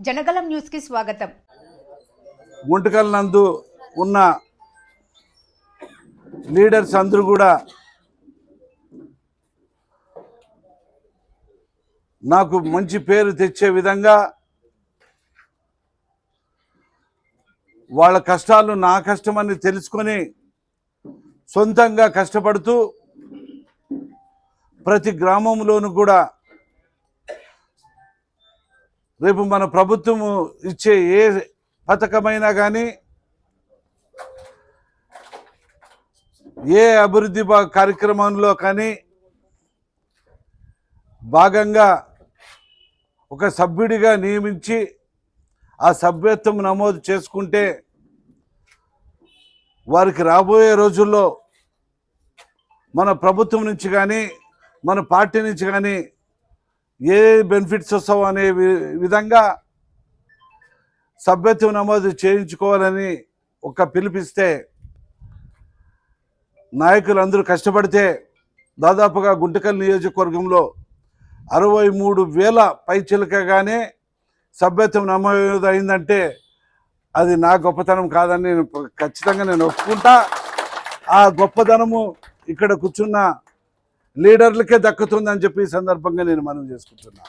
జనగలం న్యూస్కి స్వాగతం. గుంటకల్ నందు ఉన్న లీడర్స్ అందరూ కూడా నాకు మంచి పేరు తెచ్చే విధంగా వాళ్ళ కష్టాలు నా కష్టమని తెలుసుకొని సొంతంగా కష్టపడుతూ ప్రతి గ్రామంలోనూ కూడా రేపు మన ప్రభుత్వము ఇచ్చే ఏ పథకమైనా కానీ ఏ అభివృద్ధి కార్యక్రమంలో కానీ భాగంగా ఒక సభ్యుడిగా నియమించి ఆ సభ్యత్వం నమోదు చేసుకుంటే వారికి రాబోయే రోజుల్లో మన ప్రభుత్వం నుంచి కానీ మన పార్టీ నుంచి కానీ ఏ బెనిఫిట్స్ వస్తావు అనే వి- విధంగా సభ్యత్వం నమోదు చేయించుకోవాలని ఒక పిలిపిస్తే నాయకులు అందరూ కష్టపడితే దాదాపుగా గుంటకల్ నియోజకవర్గంలో అరవై మూడు వేల పైచిలకగానే సభ్యత్వం నమోదు అయిందంటే అది నా గొప్పతనం కాదని నేను ఖచ్చితంగా నేను ఒప్పుకుంటా. ఆ గొప్పతనము ఇక్కడ కూర్చున్న లీడర్లకే దక్కుతుందని చెప్పి ఈ సందర్భంగా నేను మనం చేసుకుంటున్నా.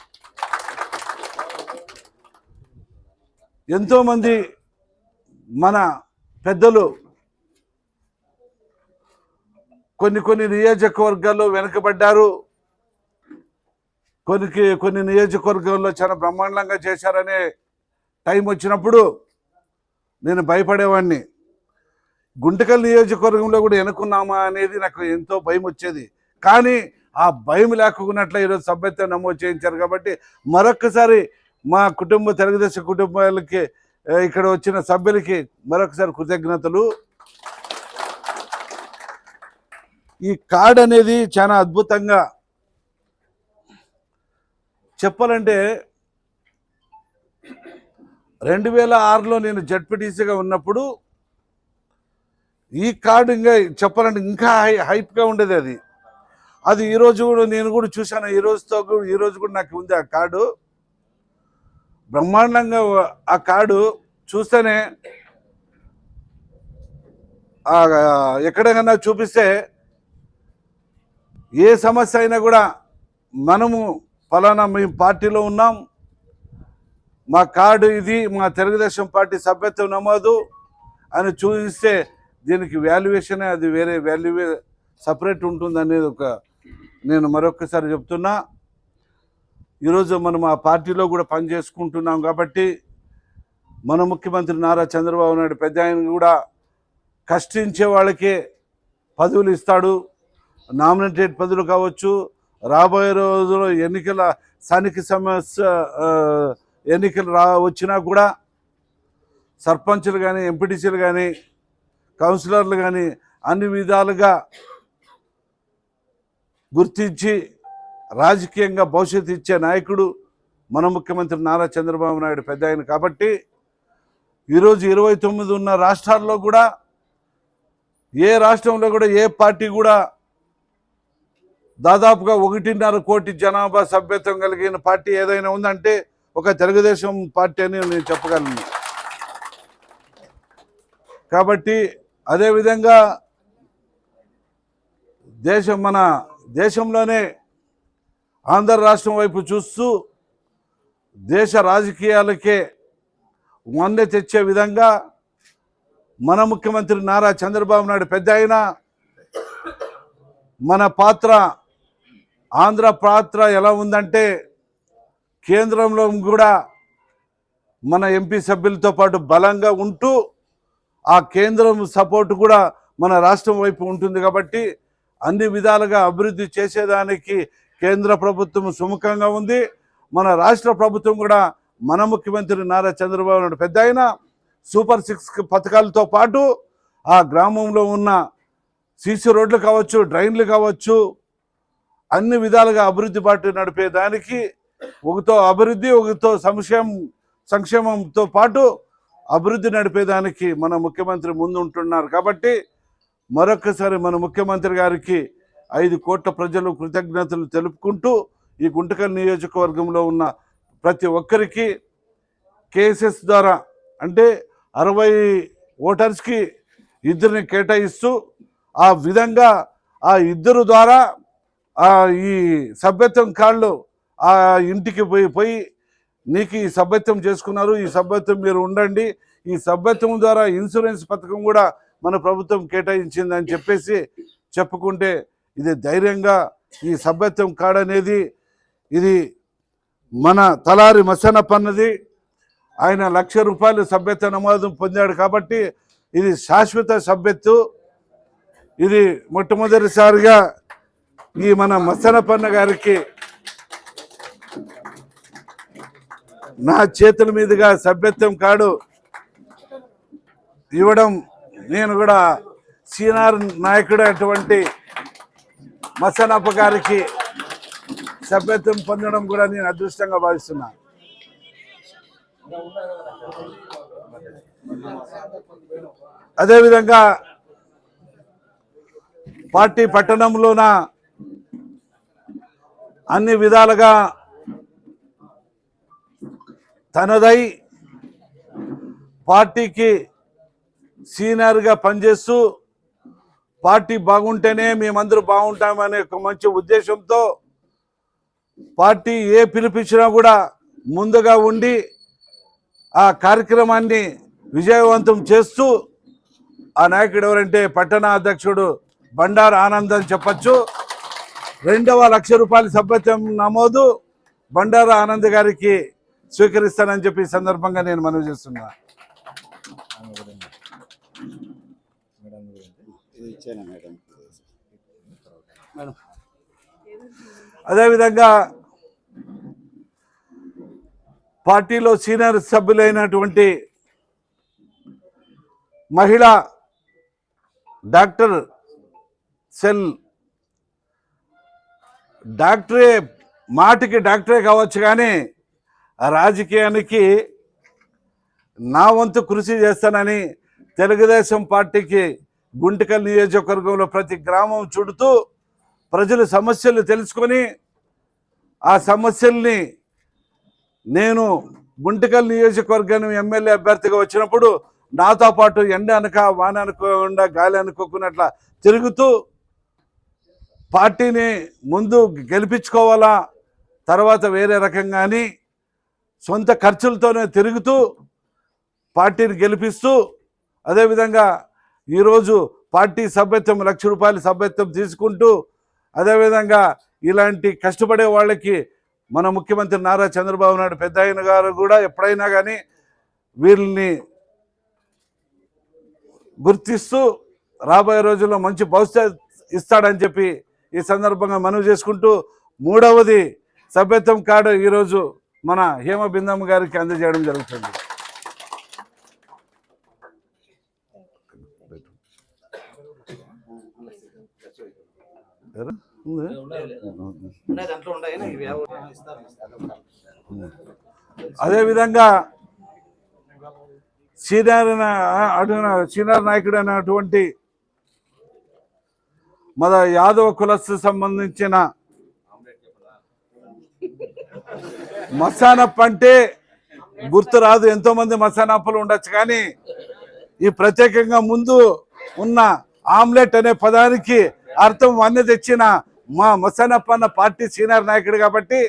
ఎంతోమంది మన పెద్దలు కొన్ని కొన్ని నియోజకవర్గాల్లో వెనుకబడ్డారు. కొన్ని కొన్ని నియోజకవర్గాల్లో చాలా బ్రహ్మాండంగా చేశారనే టైం వచ్చినప్పుడు నేను భయపడేవాడిని గుంటకల్ నియోజకవర్గంలో కూడా వెనుకున్నామా అనేది నాకు ఎంతో భయం వచ్చేది. కానీ ఆ భయం లేకున్నట్లే ఈరోజు సభ్యత్వం నమోదు చేయించారు కాబట్టి మరొకసారి మా కుటుంబ తెలుగుదేశం కుటుంబాలకి ఇక్కడ వచ్చిన సభ్యులకి మరొకసారి కృతజ్ఞతలు. ఈ కార్డ్ అనేది చాలా అద్భుతంగా చెప్పాలంటే రెండు వేల ఆరులో నేను జడ్పీటీసీగా ఉన్నప్పుడు ఈ కార్డు ఇంకా చెప్పాలంటే ఇంకా హై హైప్గా ఉండేది అది. అది ఈరోజు కూడా నేను కూడా చూశాను. ఈ రోజుతో కూడా ఈరోజు కూడా నాకు ఉంది ఆ కార్డు. బ్రహ్మాండంగా ఆ కార్డు చూస్తేనే ఎక్కడైనా చూపిస్తే ఏ సమస్య అయినా కూడా మనము ఫలానా మేము పార్టీలో ఉన్నాం. మా కార్డు ఇది మా తెలుగుదేశం పార్టీ సభ్యత్వం నమోదు అని చూపిస్తే దీనికి వాల్యుయేషన్ అది వేరే వాల్యూ సపరేట్ ఉంటుంది అనేది ఒక నేను మరొకసారి చెప్తున్నా ఈరోజు మనం ఆ పార్టీలో కూడా పనిచేసుకుంటున్నాం కాబట్టి మన ముఖ్యమంత్రి నారా చంద్రబాబు నాయుడు పెద్ద ఆయన కూడా కష్టించే వాళ్ళకే పదవులు ఇస్తాడు. నామినేటెడ్ పదవులు కావచ్చు రాబోయే రోజుల్లో ఎన్నికల స్థానిక సమస్య ఎన్నికలు రా వచ్చినా కూడా సర్పంచులు కానీ ఎంపీటీసీలు కానీ కౌన్సిలర్లు కానీ అన్ని విధాలుగా గుర్తించి రాజకీయంగా భవిష్యత్తు ఇచ్చే నాయకుడు మన ముఖ్యమంత్రి నారా చంద్రబాబు నాయుడు పెద్ద ఆయన కాబట్టి ఈరోజు ఇరవై తొమ్మిది ఉన్న రాష్ట్రాల్లో కూడా ఏ రాష్ట్రంలో కూడా ఏ పార్టీ కూడా దాదాపుగా ఒకటిన్నర కోటి జనాభా సభ్యత్వం కలిగిన పార్టీ ఏదైనా ఉందంటే ఒక తెలుగుదేశం పార్టీ అని నేను చెప్పగలను. కాబట్టి అదేవిధంగా దేశం మన దేశంలోనే ఆంధ్ర రాష్ట్రం వైపు చూస్తూ దేశ రాజకీయాలకే వందె తెచ్చే విధంగా మన ముఖ్యమంత్రి నారా చంద్రబాబు నాయుడు పెద్ద అయినా మన పాత్ర ఆంధ్ర పాత్ర ఎలా ఉందంటే కేంద్రంలో కూడా మన ఎంపీ సభ్యులతో పాటు బలంగా ఉంటూ ఆ కేంద్రం సపోర్ట్ కూడా మన రాష్ట్రం వైపు ఉంటుంది కాబట్టి అన్ని విధాలుగా అభివృద్ధి చేసేదానికి కేంద్ర ప్రభుత్వం సుముఖంగా ఉంది. మన రాష్ట్ర ప్రభుత్వం కూడా మన ముఖ్యమంత్రి నారా చంద్రబాబు నాయుడు పెద్ద ఆయన సూపర్ సిక్స్ పథకాలతో పాటు ఆ గ్రామంలో ఉన్న సీసీ రోడ్లు కావచ్చు డ్రైన్లు కావచ్చు అన్ని విధాలుగా అభివృద్ధి బాటు నడిపేదానికి ఒకతో అభివృద్ధి ఒకతో సంక్షేమం సంక్షేమంతో పాటు అభివృద్ధి నడిపేదానికి మన ముఖ్యమంత్రి ముందు ఉంటున్నారు కాబట్టి మరొకసారి మన ముఖ్యమంత్రి గారికి ఐదు కోట్ల ప్రజలు కృతజ్ఞతలు తెలుపుకుంటూ ఈ గుంటకల్ నియోజకవర్గంలో ఉన్న ప్రతి ఒక్కరికి కేసెస్ ద్వారా అంటే అరవై ఓటర్స్కి ఇద్దరిని కేటాయిస్తూ ఆ విధంగా ఆ ఇద్దరు ద్వారా ఈ సభ్యత్వం కాళ్ళు ఆ ఇంటికి పోయి పోయి నీకు ఈ సభ్యత్వం చేసుకున్నారు. ఈ సభ్యత్వం మీరు ఉండండి. ఈ సభ్యత్వం ద్వారా ఇన్సూరెన్స్ పథకం కూడా మన ప్రభుత్వం కేటాయించిందని చెప్పేసి చెప్పుకుంటే ఇది ధైర్యంగా ఈ సభ్యత్వం కార్డు అనేది ఇది మన తలారి మసనప్పన్నది ఆయన లక్ష రూపాయలు సభ్యత్వ నమోదు పొందాడు కాబట్టి ఇది శాశ్వత సభ్యత్వం. ఇది మొట్టమొదటిసారిగా ఈ మన మసనపన్న గారికి నా చేతుల మీదుగా సభ్యత్వం కాడు ఇవ్వడం నేను కూడా సీనియర్ నాయకుడు అటువంటి మసనప్ప గారికి సభ్యత్వం పొందడం కూడా నేను అదృష్టంగా భావిస్తున్నా. అదేవిధంగా పార్టీ పట్టణంలోన అన్ని విధాలుగా తనదై పార్టీకి సీనియర్గా పనిచేస్తూ పార్టీ బాగుంటేనే మేమందరూ బాగుంటామనే ఒక మంచి ఉద్దేశంతో పార్టీ ఏ పిలిపించినా కూడా ముందుగా ఉండి ఆ కార్యక్రమాన్ని విజయవంతం చేస్తూ ఆ నాయకుడు ఎవరంటే పట్టణ అధ్యక్షుడు బండారు ఆనంద్ అని చెప్పచ్చు. రెండవ లక్ష రూపాయల సభ్యత్వం నమోదు. బండారు ఆనంద్ గారికి స్వీకరిస్తానని చెప్పి సందర్భంగా నేను మనవి చేస్తున్నాను ఇచ్చాను మేడం. మేడం. అదేవిధంగా పార్టీలో సీనియర్ సభ్యులైనటువంటి మహిళ డాక్టర్ సెల్ డాక్టరే మాటికి డాక్టరే కావచ్చు కానీ ఆ రాజకీయానికి నా వంతు కృషి చేస్తానని తెలుగుదేశం పార్టీకి గుంటకల్ నియోజకవర్గంలో ప్రతి గ్రామం చుడుతూ ప్రజల సమస్యలు తెలుసుకొని ఆ సమస్యల్ని నేను గుంటకల్ నియోజకవర్గం ఎమ్మెల్యే అభ్యర్థిగా వచ్చినప్పుడు నాతో పాటు ఎండ అనక వాన అనుకోకుండా గాలి అనుకోకున్నట్ల తిరుగుతూ పార్టీని ముందు గెలిపించుకోవాలా తర్వాత వేరే రకంగాని సొంత ఖర్చులతోనే తిరుగుతూ పార్టీని గెలిపిస్తూ అదేవిధంగా ఈరోజు పార్టీ సభ్యత్వం లక్ష రూపాయల సభ్యత్వం తీసుకుంటూ అదేవిధంగా ఇలాంటి కష్టపడే వాళ్ళకి మన ముఖ్యమంత్రి నారా చంద్రబాబు నాయుడు పెద్ద గారు కూడా ఎప్పుడైనా కానీ వీళ్ళని గుర్తిస్తూ రాబోయే రోజుల్లో మంచి భవిష్యత్ ఇస్తాడని చెప్పి ఈ సందర్భంగా మనవి చేసుకుంటూ మూడవది సభ్యత్వం కార్డు ఈరోజు మన హేమ బిందమ్మ గారికి అందజేయడం జరుగుతుంది. అదేవిధంగా సీనియర్ సీనియర్ నాయకుడు అయినటువంటి మన యాదవ కులస్సు సంబంధించిన మసానప్ అంటే గుర్తు రాదు. ఎంతో మంది మసానప్పులు ఉండొచ్చు కానీ ఈ ప్రత్యేకంగా ముందు ఉన్న ఆమ్లెట్ అనే పదానికి అర్థం అన్ని తెచ్చిన మా మసానప్ప అన్న పార్టీ సీనియర్ నాయకుడు కాబట్టి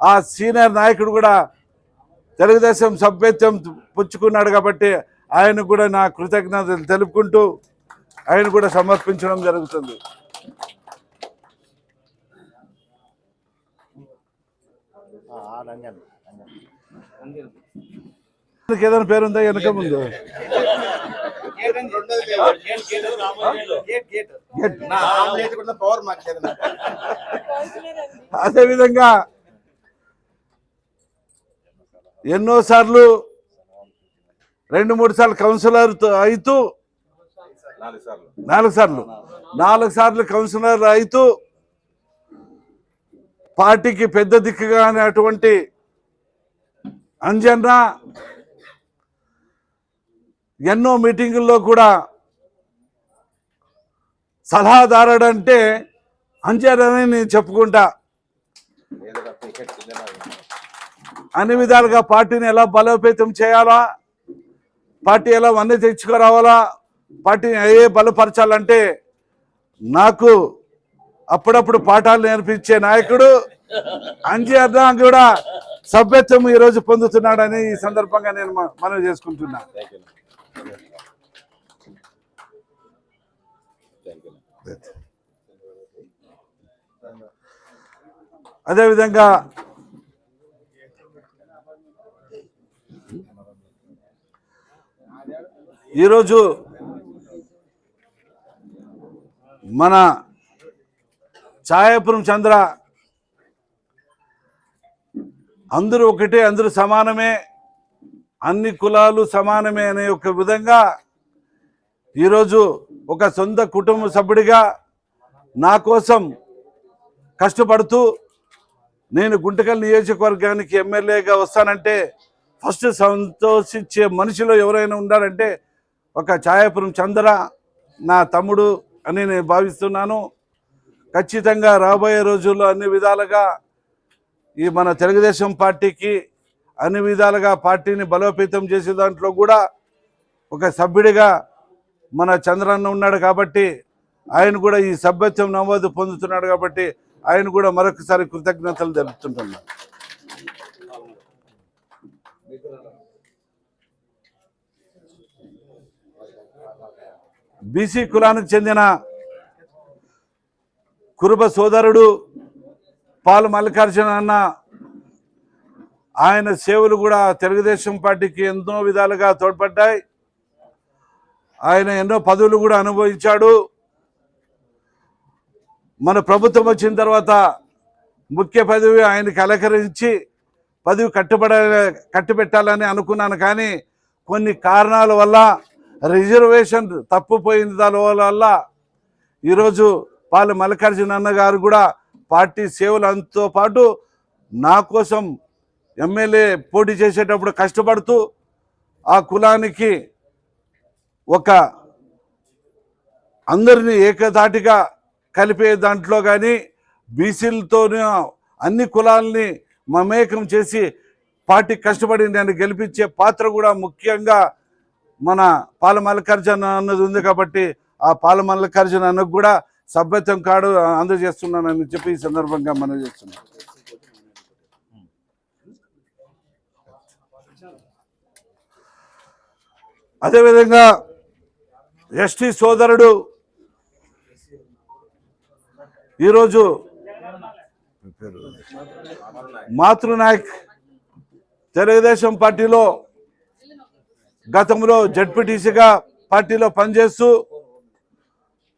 ఆ సీనియర్ నాయకుడు కూడా తెలుగుదేశం సభ్యత్వం పుచ్చుకున్నాడు కాబట్టి ఆయన కూడా నా కృతజ్ఞతలు తెలుపుకుంటూ ఆయన కూడా సమర్పించడం జరుగుతుంది. ఏదైనా పేరుందా? వెనక ముందు. అదేవిధంగా ఎన్నోసార్లు రెండు మూడు సార్లు కౌన్సిలర్ అవుతూ నాలుగు సార్లు. నాలుగు సార్లు కౌన్సిలర్ అవుతూ పార్టీకి పెద్ద దిక్కుగా అనేటువంటి అంజన్న ఎన్నో మీటింగుల్లో కూడా సలహాదారుడు అంటే అంజన్ అని నేను చెప్పుకుంటా. అన్ని విధాలుగా పార్టీని ఎలా బలోపేతం చేయాలా? పార్టీ ఎలా వన్నీ తెచ్చుకురావాలా? పార్టీని ఏ బలపరచాలంటే నాకు అప్పుడప్పుడు పాఠాలు నేర్పించే నాయకుడు అంజీ కూడా సభ్యత్వం ఈరోజు పొందుతున్నాడని ఈ సందర్భంగా నేను మనవి చేసుకుంటున్నాను అదేవిధంగా ఈరోజు మన ఛాయాపురం చంద్ర అందరూ ఒకటే అందరూ సమానమే. అన్ని కులాలు సమానమే అనే ఒక విధంగా ఈరోజు ఒక సొంత కుటుంబ సభ్యుడిగా నా కోసం కష్టపడుతూ నేను గుంటకల్ నియోజకవర్గానికి ఎమ్మెల్యేగా వస్తానంటే ఫస్ట్ సంతోషించే మనిషిలో ఎవరైనా ఉన్నారంటే ఒక ఛాయాపురం చంద్ర నా తమ్ముడు అని నేను భావిస్తున్నాను. ఖచ్చితంగా రాబోయే రోజుల్లో అన్ని విధాలుగా ఈ మన తెలుగుదేశం పార్టీకి అన్ని విధాలుగా పార్టీని బలోపేతం చేసే దాంట్లో కూడా ఒక సభ్యుడిగా మన చంద్రన్న ఉన్నాడు కాబట్టి ఆయన కూడా ఈ సభ్యత్వం నమోదు పొందుతున్నాడు కాబట్టి ఆయన కూడా మరొకసారి కృతజ్ఞతలు తెలుపుతుంటున్నాను బీసీ కులానికి చెందిన కురుబ సోదరుడు పాలు మల్లికార్జున అన్న ఆయన సేవలు కూడా తెలుగుదేశం పార్టీకి ఎంతో విధాలుగా తోడ్పడ్డాయి. ఆయన ఎన్నో పదవులు కూడా అనుభవించాడు. మన ప్రభుత్వం వచ్చిన తర్వాత ముఖ్య పదవి ఆయనకి అలంకరించి పదవి కట్టుబడ కట్టుబెట్టాలని అనుకున్నాను కానీ కొన్ని కారణాల వల్ల రిజర్వేషన్ తప్పుపోయిన దాని వల్ల ఈరోజు పాలు మల్లికార్జున అన్న గారు కూడా పార్టీ సేవలతో పాటు నా కోసం ఎమ్మెల్యే పోటీ చేసేటప్పుడు కష్టపడుతూ ఆ కులానికి ఒక అందరినీ ఏకధాటిగా కలిపే దాంట్లో కానీ బీసీలతో అన్ని కులాలని మమేకం చేసి పార్టీ కష్టపడి నేను గెలిపించే పాత్ర కూడా ముఖ్యంగా మన పాల మల్లికార్జున అన్నది ఉంది కాబట్టి ఆ పాల మల్లికార్జున అన్నకు కూడా సభ్యత్వం కాడు అందజేస్తున్నానని చెప్పి ఈ సందర్భంగా మనం చేస్తున్నాం అదేవిధంగా ఎస్టీ సోదరుడు ఈరోజు మాతృనాయక్ తెలుగుదేశం పార్టీలో గతంలో జడ్పీటీసీగా పార్టీలో పనిచేస్తూ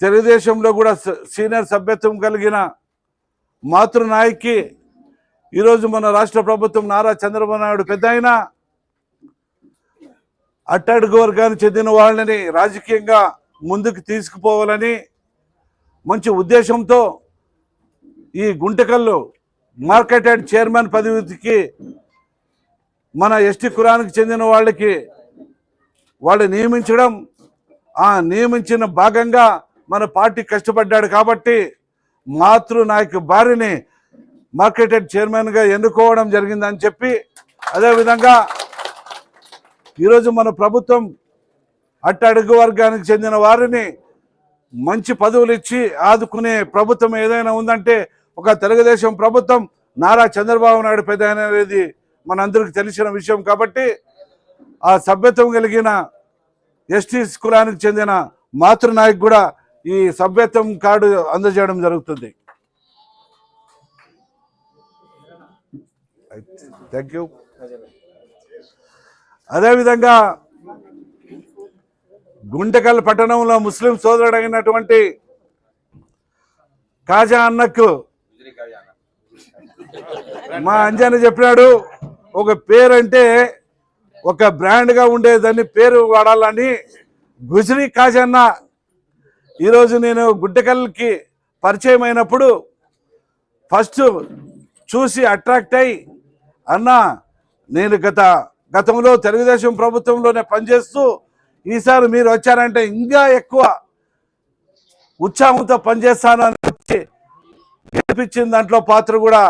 తెలుగుదేశంలో కూడా సీనియర్ సభ్యత్వం కలిగిన మాతృనాయక్కి ఈరోజు మన రాష్ట్ర ప్రభుత్వం నారా చంద్రబాబు నాయుడు పెద్ద అట్టడుగు వర్గానికి చెందిన వాళ్ళని రాజకీయంగా ముందుకు తీసుకుపోవాలని మంచి ఉద్దేశంతో ఈ గుంటకల్లు మార్కెట్ యార్డ్ చైర్మన్ పదవికి మన ఎస్టీ కులానికి చెందిన వాళ్ళకి వాళ్ళు నియమించడం ఆ నియమించిన భాగంగా మన పార్టీ కష్టపడ్డాడు కాబట్టి మాతృ నాయకు భార్యని మార్కెట్ అండ్ చైర్మన్గా ఎన్నుకోవడం జరిగిందని చెప్పి అదేవిధంగా ఈరోజు మన ప్రభుత్వం అట్టడుగు వర్గానికి చెందిన వారిని మంచి పదవులు ఇచ్చి ఆదుకునే ప్రభుత్వం ఏదైనా ఉందంటే ఒక తెలుగుదేశం ప్రభుత్వం నారా చంద్రబాబు నాయుడు పెద్ద అనేది మనందరికి తెలిసిన విషయం కాబట్టి ఆ సభ్యత్వం కలిగిన ఎస్టీ కులానికి చెందిన మాతృనాయక్ కూడా ఈ సభ్యత్వం కార్డు అందజేయడం జరుగుతుంది. థ్యాంక్ యూ అదేవిధంగా గుంటకల్ పట్టణంలో ముస్లిం సోదరుడైనటువంటి కాజా అన్నకు మా అంజని చెప్పినాడు ఒక పేరు అంటే ఒక బ్రాండ్గా ఉండేదాన్ని పేరు వాడాలని గుజరీ కాజన్న ఈరోజు నేను గుడ్డకల్కి పరిచయం అయినప్పుడు ఫస్ట్ చూసి అట్రాక్ట్ అయ్యి అన్న నేను గత గతంలో తెలుగుదేశం ప్రభుత్వంలోనే పనిచేస్తూ ఈసారి మీరు వచ్చారంటే ఇంకా ఎక్కువ ఉత్సాహంతో పనిచేస్తానని వచ్చి గెలిపించిన దాంట్లో పాత్ర కూడా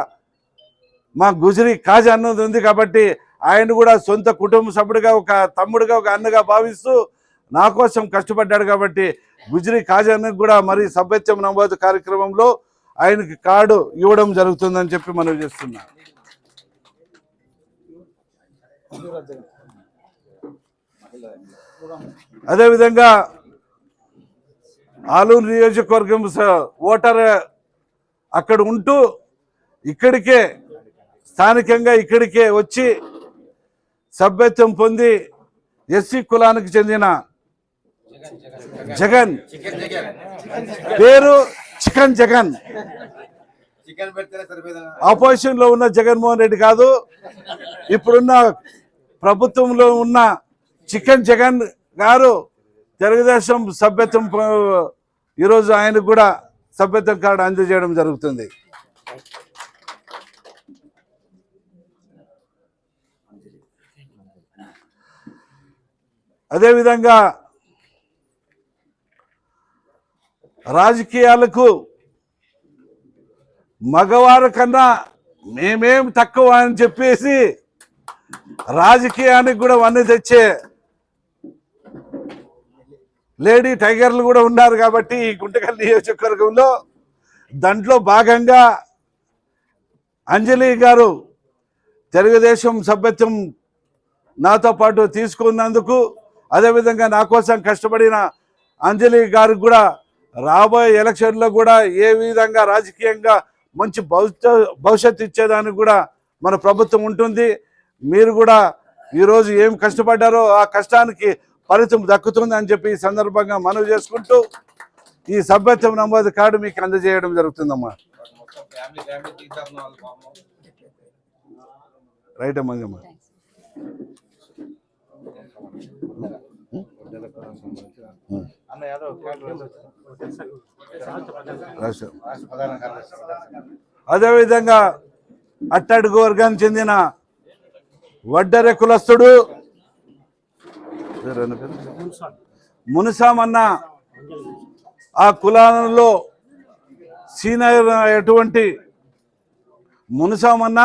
మా గుజరీ కాజా అన్నది ఉంది కాబట్టి ఆయన కూడా సొంత కుటుంబ సభ్యుడిగా ఒక తమ్ముడిగా ఒక అన్నగా భావిస్తూ నా కోసం కష్టపడ్డాడు కాబట్టి గుజరీ కాజానికి కూడా మరి సభ్యత్వం నమోదు కార్యక్రమంలో ఆయనకి కార్డు ఇవ్వడం జరుగుతుందని చెప్పి మనం చేస్తున్నాం. అదేవిధంగా ఆలూరు నియోజకవర్గం ఓటర్ అక్కడ ఉంటూ ఇక్కడికే స్థానికంగా ఇక్కడికే వచ్చి సభ్యత్వం పొంది ఎస్సీ కులానికి చెందిన జగన్. పేరు చికన్ జగన్. ఆపోజిషన్లో ఉన్న జగన్మోహన్ రెడ్డి కాదు ఇప్పుడున్న ప్రభుత్వంలో ఉన్న చికెన్ జగన్ గారు తెలుగుదేశం సభ్యత్వం ఈరోజు ఆయనకు కూడా సభ్యత్వం కార్డు అందజేయడం జరుగుతుంది. అదేవిధంగా రాజకీయాలకు మగవారి కన్నా మేమేం తక్కువ అని చెప్పేసి రాజకీయానికి కూడా వన్నీ తెచ్చే లేడీ టైగర్లు కూడా ఉన్నారు కాబట్టి ఈ గుంటకల్ నియోజకవర్గంలో దాంట్లో భాగంగా అంజలి గారు తెలుగుదేశం సభ్యత్వం నాతో పాటు తీసుకున్నందుకు అదేవిధంగా నా కోసం కష్టపడిన అంజలి గారికి కూడా రాబోయే ఎలక్షన్లో కూడా ఏ విధంగా రాజకీయంగా మంచి భవిష్యత్ భవిష్యత్తు ఇచ్చేదానికి కూడా మన ప్రభుత్వం ఉంటుంది. మీరు కూడా ఈరోజు ఏం కష్టపడ్డారో ఆ కష్టానికి ఫలితం దక్కుతుంది అని చెప్పి ఈ సందర్భంగా మనవి చేసుకుంటూ ఈ సభ్యత్వం నమోదు కార్డు మీకు అందజేయడం జరుగుతుందమ్మా. రైట్ అమ్మా అదేవిధంగా అట్టడుగు వర్గానికి చెందిన వడ్డరె కులస్తుడు. మునిసామన్న ఆ కులాలలో సీనియర్ ఎటువంటి మునిసామన్న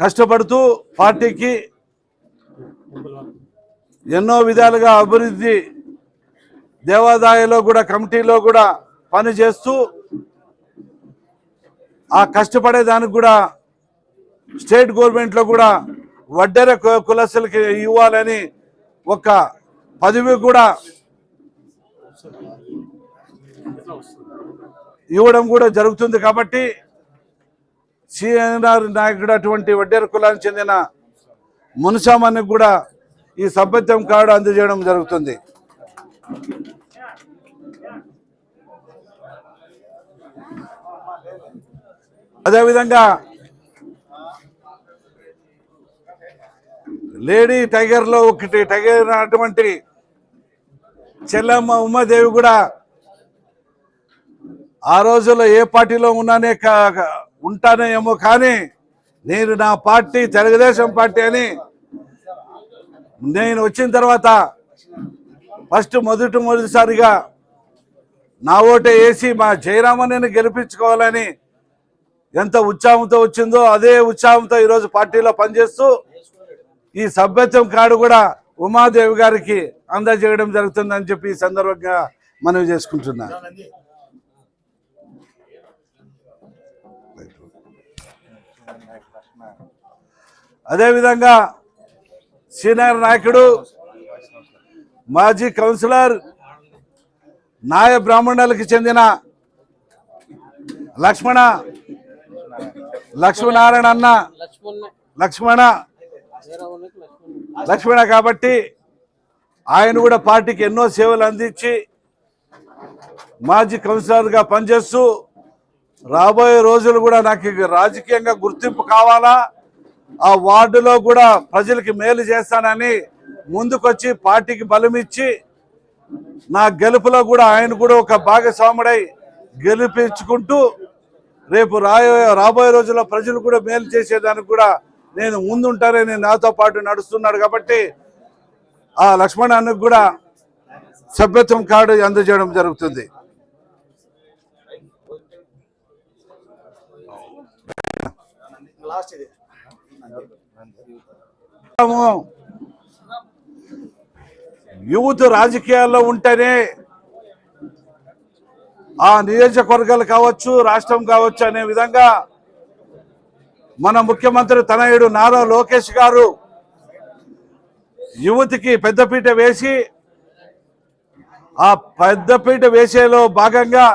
కష్టపడుతూ పార్టీకి ఎన్నో విధాలుగా అభివృద్ధి దేవాదాయలో కూడా కమిటీలో కూడా పని చేస్తూ ఆ కష్టపడే దానికి కూడా స్టేట్ గవర్నమెంట్లో కూడా వడ్డెర కు- కులస్తులకి ఇవ్వాలని ఒక పదవి కూడా ఇవ్వడం కూడా జరుగుతుంది కాబట్టి సిఎన్ఆర్ నాయకుడు అటువంటి వడ్డేర కులానికి చెందిన మునుసామానికి కూడా ఈ సభ్యత్వం కార్డు అందజేయడం జరుగుతుంది. అదేవిధంగా లేడీ టైగర్లో ఒకటి టైగర్ అటువంటి చెల్లమ్మ ఉమాదేవి కూడా ఆ రోజుల్లో ఏ పార్టీలో ఉన్నానే కా- ఉంటానే ఏమో కానీ నేను నా పార్టీ తెలుగుదేశం పార్టీ అని నేను వచ్చిన తర్వాత ఫస్ట్ మొదటి మొదటిసారిగా నా ఓటే వేసి మా జయరామని గెలిపించుకోవాలని ఎంత ఉత్సాహంతో వచ్చిందో అదే ఉత్సాహంతో ఈరోజు పార్టీలో పనిచేస్తూ ఈ సభ్యత్వం కార్డు కూడా ఉమాదేవి గారికి అందజేయడం జరుగుతుందని చెప్పి ఈ సందర్భంగా మనవి చేసుకుంటున్నా. అదేవిధంగా సీనియర్ నాయకుడు మాజీ కౌన్సిలర్ నాయ బ్రాహ్మణులకు చెందిన లక్ష్మణ లక్ష్మీనారాయణ అన్న లక్ష్మణ లక్ష్మణ కాబట్టి ఆయన కూడా పార్టీకి ఎన్నో సేవలు అందించి మాజీ కౌన్సిలర్గా పనిచేస్తూ రాబోయే రోజులు కూడా నాకు రాజకీయంగా గుర్తింపు కావాలా? ఆ వార్డులో కూడా ప్రజలకి మేలు చేస్తానని ముందుకొచ్చి పార్టీకి బలమిచ్చి నా గెలుపులో కూడా ఆయన కూడా ఒక భాగస్వాముడై గెలిపించుకుంటూ రేపు రాయో రాబోయే రోజుల్లో ప్రజలు కూడా మేలు చేసేదానికి కూడా నేను ముందుంటానని నాతో పాటు నడుస్తున్నాడు కాబట్టి ఆ లక్ష్మణానికి కూడా సభ్యత్వం కార్డు అందజేయడం జరుగుతుంది. యూత్ రాజకీయాల్లో ఉంటేనే ఆ నియోజకవర్గాలు కావచ్చు రాష్ట్రం కావచ్చు అనే విధంగా మన ముఖ్యమంత్రి తనయుడు నారా లోకేష్ గారు యువతికి పెద్దపీట వేసి ఆ పెద్దపీట వేసేలో భాగంగా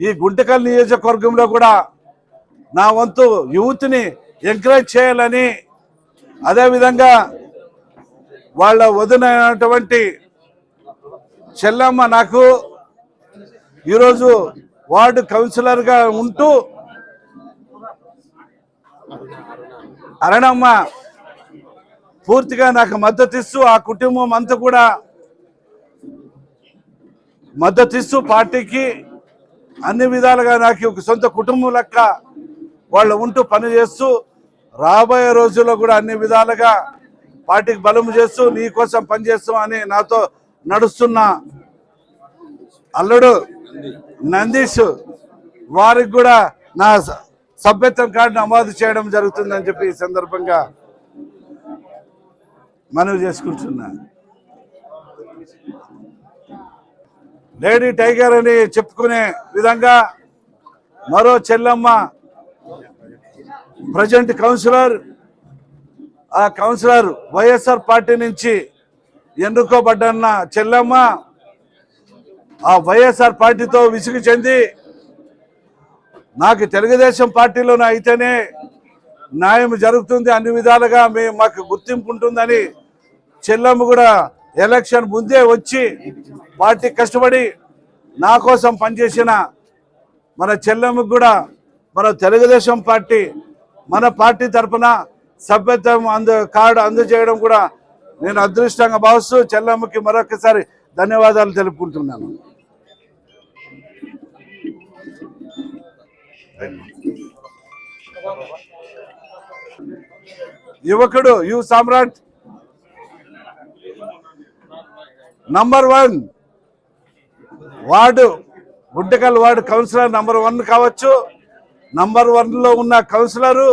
ఈ గుంటకల్ నియోజకవర్గంలో కూడా నా వంతు యూత్ని ఎంకరేజ్ చేయాలని అదేవిధంగా వాళ్ళ వదినటువంటి చెల్లమ్మ నాకు ఈరోజు వార్డు కౌన్సిలర్గా ఉంటూ అరణమ్మ పూర్తిగా నాకు మద్దతు ఇస్తూ ఆ కుటుంబం అంతా కూడా మద్దతు ఇస్తూ పార్టీకి అన్ని విధాలుగా నాకు ఒక సొంత కుటుంబం లెక్క వాళ్ళు ఉంటూ పనిచేస్తూ రాబోయే రోజుల్లో కూడా అన్ని విధాలుగా పార్టీకి బలం చేస్తూ నీ కోసం పనిచేస్తూ అని నాతో నడుస్తున్న అల్లుడు నందీష్ వారికి కూడా నా సభ్యత్వం కార్డు నమోదు చేయడం జరుగుతుందని చెప్పి ఈ సందర్భంగా మనవి చేసుకుంటున్నా. లేడీ టైగర్ అని చెప్పుకునే విధంగా మరో చెల్లమ్మ ప్రజెంట్ కౌన్సిలర్ ఆ కౌన్సిలర్ వైఎస్ఆర్ పార్టీ నుంచి ఎన్నుకోబడ్డన్న చెల్లమ్మ ఆ వైఎస్ఆర్ పార్టీతో విసుగు చెంది నాకు తెలుగుదేశం పార్టీలోనే అయితేనే న్యాయం జరుగుతుంది అన్ని విధాలుగా మేము మాకు గుర్తింపు ఉంటుందని చెల్లమ్మ కూడా ఎలక్షన్ ముందే వచ్చి పార్టీ కష్టపడి నా కోసం పనిచేసిన మన చెల్లెమ్మకు కూడా మన తెలుగుదేశం పార్టీ మన పార్టీ తరఫున సభ్యత్వం అందు కార్డు అందజేయడం కూడా నేను అదృష్టంగా భావిస్తూ చెల్లమ్మకి మరొకసారి ధన్యవాదాలు తెలుపుకుంటున్నాను. యువకుడు U Samrat. Number one ward Guntakal ward councillor number one కావచ్చు. నంబర్ వన్లో ఉన్న కౌన్సిలరు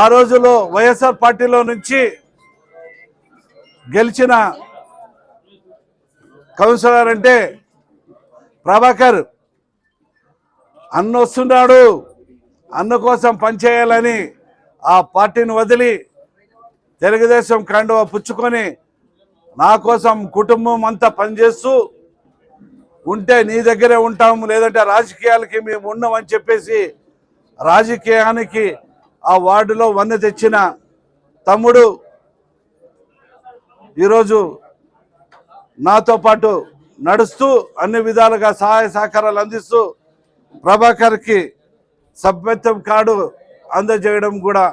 ఆ రోజులో వైఎస్ఆర్ పార్టీలో నుంచి గెలిచిన కౌన్సిలర్ అంటే ప్రభాకర్. అన్న వస్తున్నాడు. అన్న కోసం పనిచేయాలని ఆ పార్టీని వదిలి తెలుగుదేశం కండువ పుచ్చుకొని నా కోసం కుటుంబం అంతా పనిచేస్తూ ఉంటే నీ దగ్గరే ఉంటాము లేదంటే రాజకీయాలకి మేము ఉన్నామని చెప్పేసి రాజకీయానికి ఆ వార్డులో వన్నె తెచ్చిన తమ్ముడు ఈరోజు నాతో పాటు నడుస్తూ అన్ని విధాలుగా సహాయ సహకారాలు అందిస్తూ ప్రభాకర్కి సభ్యత్వం కార్డు అందజేయడం కూడా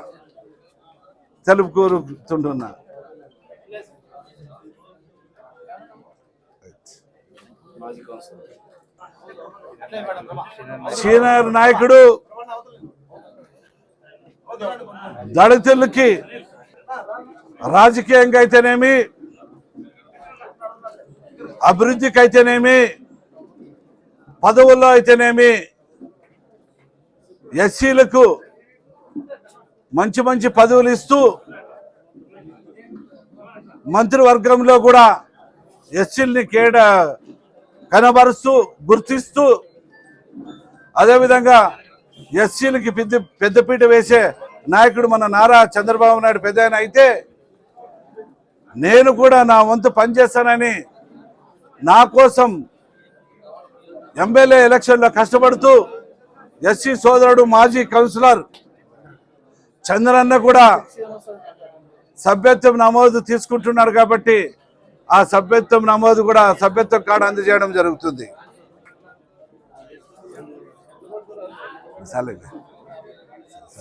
తెలుపు కోరుతుంటున్నా. సీనియర్ నాయకుడు దళితులకి రాజకీయంగా అయితేనేమి అభివృద్ధికి అయితేనేమి పదవుల్లో అయితేనేమి ఎస్సీలకు మంచి మంచి పదవులు ఇస్తూ మంత్రివర్గంలో కూడా ఎస్సీల్ని కేడ కనబరుస్తూ గుర్తిస్తూ అదేవిధంగా ఎస్సీలకి పెద్ద పెద్దపీట వేసే నాయకుడు మన నారా చంద్రబాబు నాయుడు పెద్ద అయితే నేను కూడా నా వంతు పనిచేస్తానని నా కోసం ఎమ్మెల్యే ఎలక్షన్లో కష్టపడుతూ ఎస్సీ సోదరుడు మాజీ కౌన్సిలర్ చంద్రన్న కూడా సభ్యత్వం నమోదు తీసుకుంటున్నారు కాబట్టి ఆ సభ్యత్వం నమోదు కూడా సభ్యత్వం కార్డు అందజేయడం జరుగుతుంది.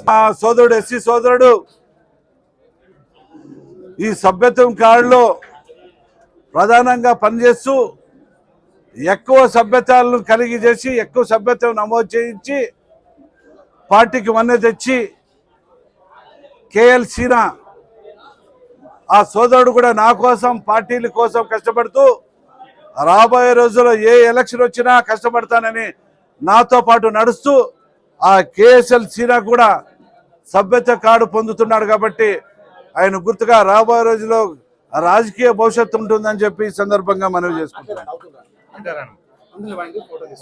ఆ సోదరుడు ఎస్సీ సోదరుడు ఈ సభ్యత్వం కార్డులో ప్రధానంగా పనిచేస్తూ ఎక్కువ సభ్యతలను కలిగి చేసి ఎక్కువ సభ్యత్వం నమోదు చేయించి పార్టీకి వన్నె తెచ్చి కేఎల్ సీనా ఆ సోదరుడు కూడా నా కోసం పార్టీల కోసం కష్టపడుతూ రాబోయే రోజుల్లో ఏ ఎలక్షన్ వచ్చినా కష్టపడతానని నాతో పాటు నడుస్తూ ఆ కేఎస్ఎల్ సీనా కూడా సభ్యత కార్డు పొందుతున్నాడు కాబట్టి ఆయన గుర్తుగా రాబోయే రోజుల్లో రాజకీయ భవిష్యత్తు ఉంటుందని చెప్పి ఈ సందర్భంగా మనవి చేసుకుంటున్నాను. అందులో వాడికి ఫోటో తీసుకో.